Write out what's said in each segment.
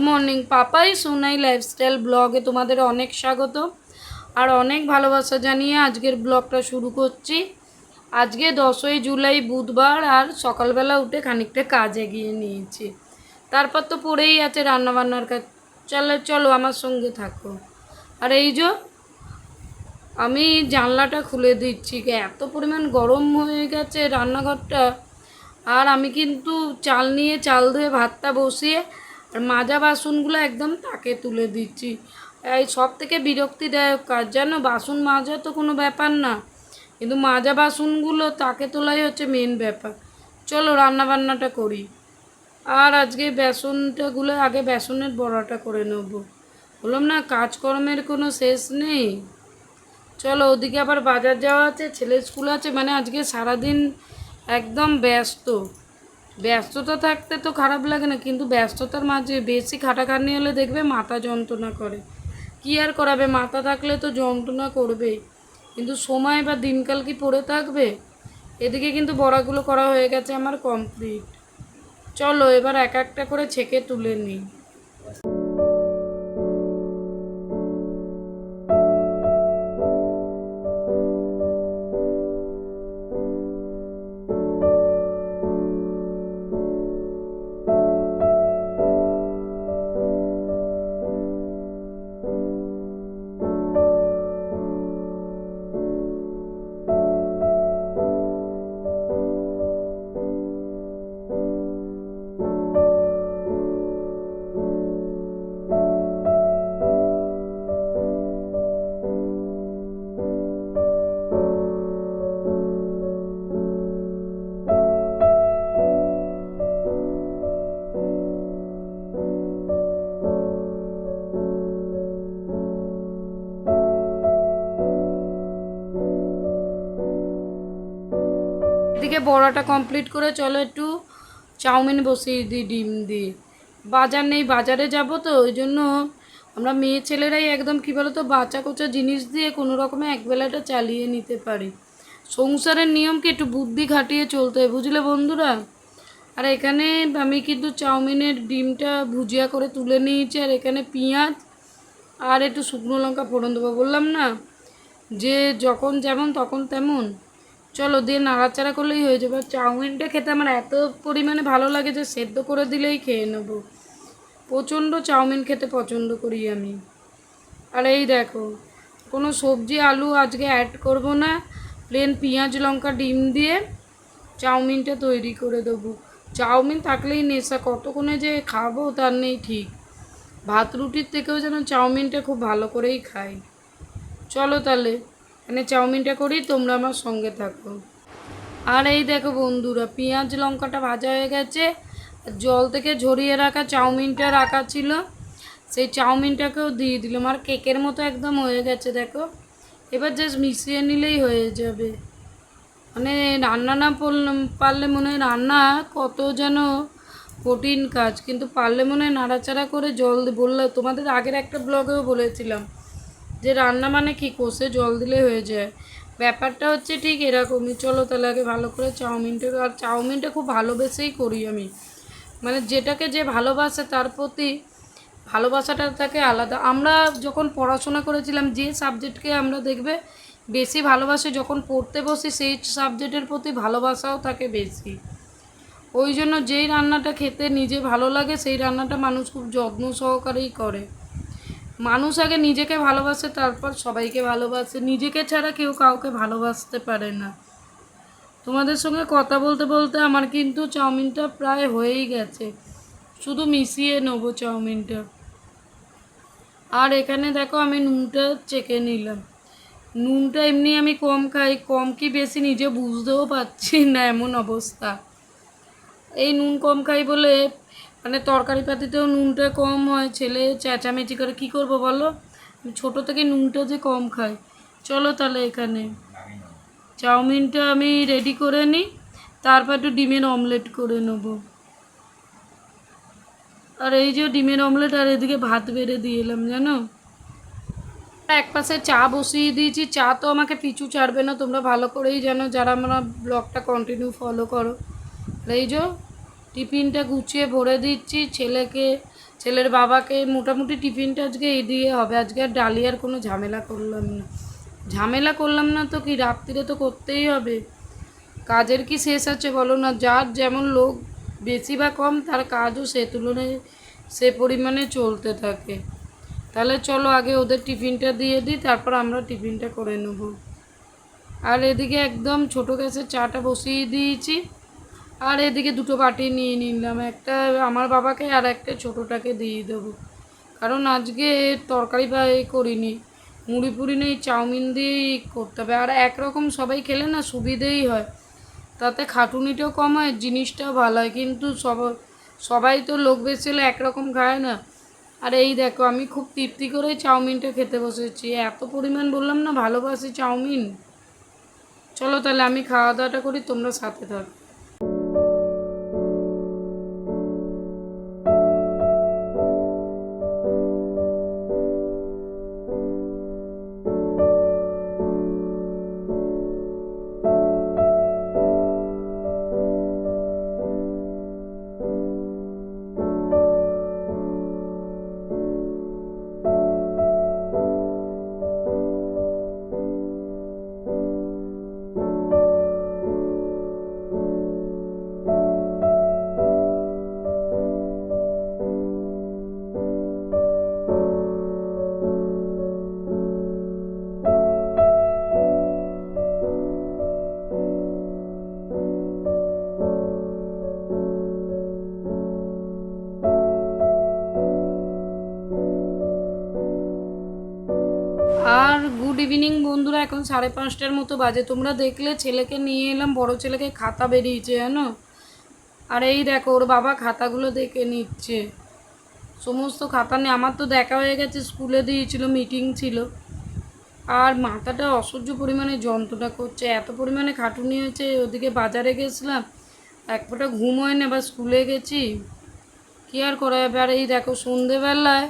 Morning Papai Sonai lifestyle ব্লগে তোমাদের অনেক স্বাগত আর অনেক ভালোবাসা জানিয়ে আজকের ব্লগটা শুরু করছি। আজকে দশই জুলাই বুধবার আর সকালবেলা উঠে খানিকটা কাজ এগিয়ে নিয়েছি। তারপর তো পড়েই আছে রান্নাবান্নার কাজ। চলো চলো আমার সঙ্গে থাকো। আর এই যে আমি জানলাটা খুলে দিচ্ছি এত পরিমাণ গরম হয়ে গেছে রান্নাঘরটা। আর আমি কিন্তু চাল নিয়ে চাল ধুয়ে ভাতটা বসিয়ে আর মাজা বাসনগুলো একদম তাকে তুলে দিচ্ছি। এই সব থেকে বিরক্তিদায়ক কাজ, জানো? বাসন মাজা তো কোনো ব্যাপার না, কিন্তু মাজা বাসনগুলো তাকে তোলাই হচ্ছে মেন ব্যাপার। চলো রান্না বান্নাটা করি। আর আজকে বেসনটাগুলো, আগে বেসনের বড়াটা করে নেব। বললাম না, কাজকর্মের কোনো শেষ নেই। চলো ওদিকে আবার বাজার যাওয়া আছে, ছেলে স্কুল আছে মানে আজকে সারাদিন একদম ব্যস্ত। ব্যস্ততা থাকতে তো খারাপ লাগে না, কিন্তু ব্যস্ততার মাঝে বেশি খাটাখাটনি হলে দেখবে মাথা যন্ত্রণা করে। কী আর করাবে? মাথা থাকলে তো যন্ত্রণা করবেই। কিন্তু সময় বা দিনকাল কি পড়ে থাকবে? এদিকে কিন্তু বড়াগুলো করা হয়ে গেছে আমার কমপ্লিট চলো এবার এক একটা করে ছেঁকে তুলে নিই। এদিকে বড়াটা কমপ্লিট করে চলো একটু চাউমিন বসিয়ে দিই, ডিম দিয়ে বাজার নেই, বাজারে যাব তো, ওই জন্য আমরা মেয়ে ছেলেরাই একদম কী বলো তো বাচ্চা কোচা জিনিস দিয়ে কোনো রকমে একবেলাটা চালিয়ে নিতে পারি। সংসারের নিয়মকে একটু বুদ্ধি খাটিয়ে চলতে হয়, বুঝলে বন্ধুরা? আর এখানে আমি কিন্তু চাউমিনের ডিমটা ভুজিয়া করে তুলে নিয়েছি, আর এখানে পেঁয়াজ আর একটু শুকনো লঙ্কা ফোড়ন দেবো, বললাম না? যে যখন যেমন, তখন তেমন। চলো, দিয়ে নাড়াচাড়া করলেই হয়ে যাবে। চাউমিনটা খেতে আমার এত পরিমাণে ভালো লাগে যে সেদ্ধ করে দিলেই খেয়ে নেব। প্রচণ্ড চাউমিন খেতে পছন্দ করি আমি। আর এই দেখো, কোনো সবজি, আলু আজকে অ্যাড করব না। প্লেন পেঁয়াজ, লঙ্কা, ডিম দিয়ে চাউমিনটা তৈরি করে দেবো। চাউমিন থাকলেই নেশা, কতক্ষণে যে খাব তার নেই ঠিক। ভাত রুটির থেকেও যেন চাউমিনটা খুব ভালো করেই খাই। চলো তাহলে। এখানে চাউমিনটা করি তোমরা আমার সঙ্গে থাকো। আর এই দেখো বন্ধুরা, পেঁয়াজ লঙ্কাটা ভাজা হয়ে গেছে। জল থেকে ঝরিয়ে রাখা চাউমিনটা রাখা ছিল। সেই চাউমিনটাকেও দিয়ে দিলাম। আর কেকের মতো একদম হয়ে গেছে, দেখো। এবার জাস্ট মিশিয়ে নিলেই হয়ে যাবে। মানে রান্না না পারলে মনে হয় রান্না কত যেন কঠিন কাজ। কিন্তু পারলে মনে হয় নাড়াচাড়া করে জল বললে, তোমাদের আগের একটা ব্লগেও বলেছিলাম। যে রান্না মানে কি? কষে জল দিলে হয়ে যায়। ব্যাপারটা হচ্ছে ঠিক এরকমই। চলো তাহলে আগে ভালো করে চাউমিনটা, আর চাউমিনটা খুব ভালোবেসেই করি আমি। মানে যেটাকে যে ভালোবাসে তার প্রতি ভালোবাসাটা থাকে আলাদা। আমরা যখন পড়াশোনা করেছিলাম, যে সাবজেক্টকে আমরা দেখবে বেশি ভালোবাসে যখন পড়তে বসি, সেই সাবজেক্টের প্রতি ভালোবাসাও থাকে বেশি। ওই জন্য যেই রান্নাটা খেতে নিজে ভালো লাগে, সেই রান্নাটা মানুষ খুব যত্ন সহকারেই করে। মানুষ আগে নিজেকে ভালোবাসে, তারপর সবাইকে ভালোবাসে। নিজেকে ছাড়া কেউ কাউকে ভালোবাসতে পারে না। তোমাদের সঙ্গে কথা বলতে বলতে আমার কিন্তু চাউমিনটা প্রায় হয়েই গেছে। শুধু মিশিয়ে নেব চাউমিনটা। আর এখানে দেখো আমি নুনটা চেকে নিলাম। নুনটা এমনি আমি কম খাই, কম কি বেশি নিজে বুঝতেও পারছি না এমন অবস্থা। এই নুন কম খাই বলে মানে তরকারি পাতিতেও নুনটা কম হয়, ছেলে চেঁচামেচি করে কী করব বলো? ছোটো থেকে নুনটা যে কম খাই। চলো তাহলে এখানে। চাউমিনটা আমি রেডি করে নিই, তারপর একটু ডিমের অমলেট করে নেব। আর এই যে ডিমের অমলেট আর এদিকে ভাত বেড়ে দিয়ে এলাম, জানো? এক পাশে চা বসিয়ে দিয়েছি, চা তো আমাকে পিছু ছাড়বে না, তোমরা ভালো করেই জানো, যারা আমরা ব্লগটা কন্টিনিউ ফলো করো। এই যে টিফিনটা গুছিয়ে ভরে দিচ্ছি। ছেলেকে, ছেলের বাবাকে মোটামুটি টিফিনটা আজকে এই দিয়ে হবে। আজকে আর ডালিয়ার কোনো ঝামেলা করলাম না। ঝামেলা করলাম না তো কি, রাত্রিরে তো করতেই হবে। কাজের কি শেষ আছে বলো না? যার যেমন লোক বেশি বা কম, তার কাজও সে তুলনায় সে পরিমাণে চলতে থাকে। তাহলে চলো আগে ওদের টিফিনটা দিয়ে দিই, তারপর আমরা টিফিনটা করে নেব। আর এদিকে একদম ছোটো গ্যাসে চাটা বসিয়ে দিয়েছি। আর এদিকে দুটো বাটি নিয়ে নিলাম, একটা আমার বাবাকে আর একটা ছোটোটাকে দিয়ে দেবো। কারণ আজকে তরকারি এ করিনি, মুড়ি পুরি নেই, চাউমিন দিয়েই করতে হবে। আর একরকম সবাই খেলে না সুবিধেই হয়। তাতে খাটুনিটাও কম হয়, জিনিসটাও ভালো হয়। কিন্তু সব, সবাই তো লোক বেশি হলে একরকম খায় না। আর এই দেখো, আমি খুব তৃপ্তি করে চাউমিনটা খেতে বসেছি। এত পরিমাণ বললাম না, ভালোবাসি চাউমিন। চলো তাহলে আমি খাওয়া দাওয়াটা করি, তোমরা সাথে থাকো। আর গুড ইভিনিং বন্ধুরা, এখন সাড়ে পাঁচটার মতো বাজে। তোমরা দেখলে ছেলেকে নিয়ে এলাম, বড় ছেলেকে খাতা বেরিয়েছে, জানো? আর এই দেখো, ওর বাবা খাতাগুলো দেখে নিচ্ছে। সমস্ত খাতা নিয়ে, আমার তো দেখা হয়ে গেছে, স্কুলে দিয়েছিল মিটিং ছিল। আর মাথাটা অসহ্য পরিমাণে যন্ত্রণা করছে। এত পরিমাণে খাটুনি হয়েছে, ওদিকে বাজারে গেছিলাম, এক ফোঁটা ঘুম হয় না বা স্কুলে গেছি। কী আর করা যাবে? আর এই দেখো, সন্ধেবেলায়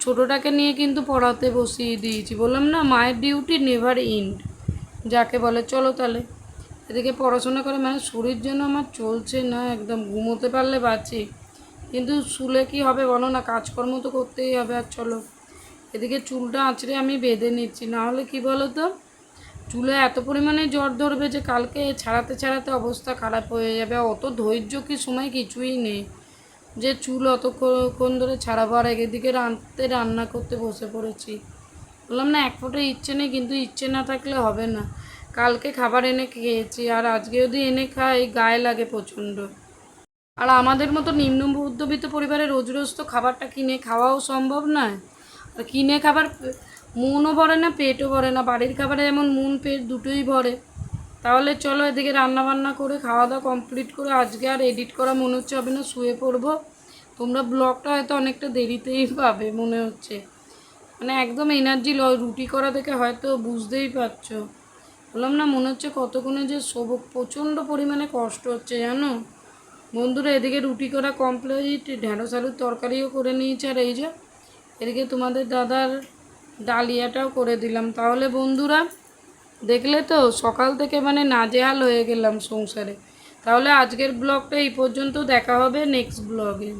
ছোটোটাকে নিয়ে কিন্তু পড়াতে বসিয়ে দিয়েছি। বললাম, না, মায়ের ডিউটি নেভার ইন্ড যাকে বলে, চলো তাহলে। এদিকে পড়াশোনা করে মানে শরীর যেন আমার চলছে না, একদম ঘুমোতে পারলে বাঁচি। কিন্তু শুলে কি হবে বলো না, কাজকর্ম তো করতেই হবে, আর চলো। এদিকে চুলটা আঁচড়ে আমি বেঁধে নিচ্ছি নাহলে কি বলো তো চুলে এত পরিমাণে জ্বর ধরবে যে কালকে ছাড়াতে ছাড়াতে অবস্থা খারাপ হয়ে যাবে অত ধৈর্য কি সময় কিছুই নেই। যে চুল অতক্ষণ ধরে ছাড়াবো আর এদিকে রাঁধতে, রান্না করতে বসে পড়েছি। বললাম, না, এক ফোঁটা ইচ্ছে নেই, কিন্তু ইচ্ছে না থাকলে হবে না। কালকে খাবার এনে খেয়েছি, আর আজকে যদি এনে খাই, গায়ে লাগে প্রচণ্ড। আর আমাদের মতো নিম্ন মধ্যবিত্ত পরিবারে রোজ রোজ তো খাবারটা কিনে খাওয়াও সম্ভব নয়। আর কিনে খাবার মনও ভরে না, পেটও ভরে না। বাড়ির খাবারে যেমন মন, পেট দুটোই ভরে। তাহলে চলো এদিকে রান্না বান্না করে খাওয়া দাওয়া কমপ্লিট করে আজকে আর এডিট করা মনে হচ্ছে হবে না, শুয়ে পড়ব। তোমরা ব্লগটা হয়তো অনেকটা দেরিতেই পাবে মনে হচ্ছে। মানে একদম এনার্জি লয় রুটি করা দেখে হয়তো বুঝতেই পারছ। বললাম না, মনে হচ্ছে কতক্ষণে যে শোব, প্রচণ্ড পরিমাণে কষ্ট হচ্ছে, জানো? বন্ধুরা, এদিকে রুটি করা কমপ্লিট ঢেঁড়স আলুর তরকারিও করে নিয়েছে, আর এই যে, এদিকে তোমাদের দাদার ডালিয়াটাও করে দিলাম। তাহলে বন্ধুরা দেখলে তো সকাল থেকে মানে নাজেহাল হয়ে গেলাম সংসারে। তাহলে আজকের ব্লগটা এই পর্যন্ত, দেখা হবে নেক্সট ব্লগে।